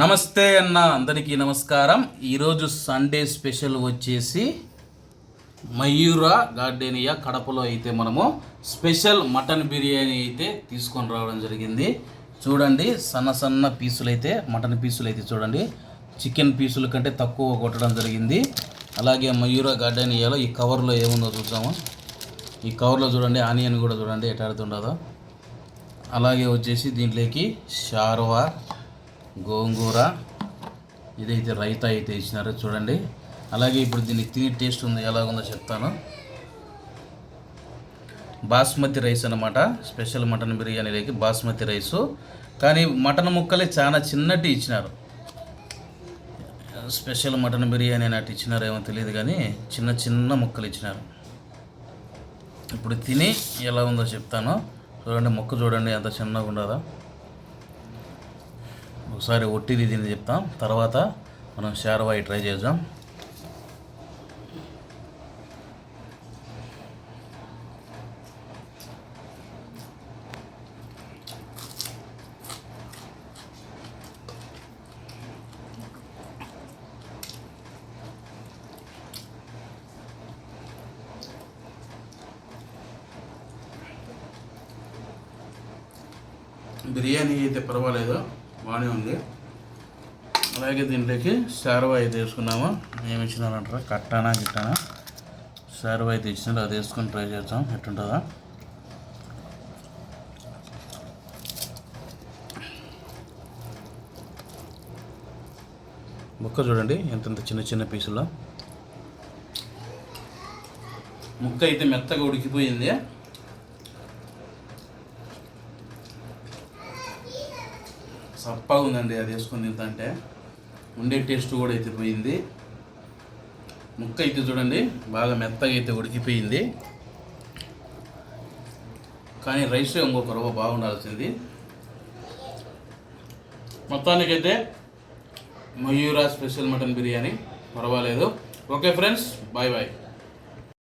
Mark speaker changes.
Speaker 1: నమస్తే అన్న అందరికీ నమస్కారం. ఈరోజు సండే స్పెషల్ వచ్చేసి మయూర గార్డెనియా కడపలో అయితే మనము స్పెషల్ మటన్ బిర్యానీ అయితే తీసుకొని రావడం జరిగింది. చూడండి సన్న సన్న పీసులు అయితే మటన్ పీసులు అయితే చూడండి. చికెన్ పీసుల కంటే తక్కువ కొట్టడం జరిగింది. అలాగే మయూర గార్డెనియాలో ఈ కవర్లో ఏముందో చూద్దాము. ఈ కవర్లో చూడండి ఆనియన్ కూడా చూడండి ఎట్లా అలాగే వచ్చేసి దీంట్లోకి షార్వా గోంగూర. ఇదైతే రైతా అయితే ఇచ్చినారో చూడండి. అలాగే ఇప్పుడు దీనికి తిని టేస్ట్ ఉంది ఎలా ఉందో చెప్తాను. బాస్మతి రైస్ అన్నమాట. స్పెషల్ మటన్ బిర్యానీలోకి బాస్మతి రైసు. కానీ మటన్ ముక్కలే చాలా చిన్నటి ఇచ్చినారు. స్పెషల్ మటన్ బిర్యానీ అన్నట్టు ఇచ్చినారు ఏమో తెలియదు కానీ చిన్న చిన్న ముక్కలు ఇచ్చినారు. ఇప్పుడు తిని ఎలా ఉందో చెప్తాను. చూడండి ముక్క చూడండి ఎంత చిన్నగా ఉండదో ఒకసారి ఒట్టిది తిని చెప్తాం. తర్వాత మనం షార్వాయి ట్రై చేద్దాం. బిర్యానీ అయితే పర్వాలేదు. బాగానే ఉంది. అలాగే దీంట్లోకి శారవ అయితే వేసుకున్నాము. ఏమి ఇచ్చినారంటారా? కట్టానా గిట్టానా? శారవ అయితే ఇచ్చినారు. అది వేసుకొని ట్రై చేద్దాం. ఎట్టుంటుందా? ముక్క చూడండి. ఎంతెంత చిన్న చిన్న పీసులో. ముక్క అయితే మెత్తగా ఉడికిపోయింది. సప్పగా ఉందండి అది వేసుకొని తింటే ఉండే టేస్ట్ కూడా అయితే పోయింది. ముక్క అయితే చూడండి బాగా మెత్తగా అయితే ఉడికిపోయింది. కానీ రైస్ ఇంకొక రవ్వ బాగుండాల్సింది. మొత్తానికైతే మయూరా స్పెషల్ మటన్ బిర్యానీ. పర్వాలేదు. Okay friends bye bye.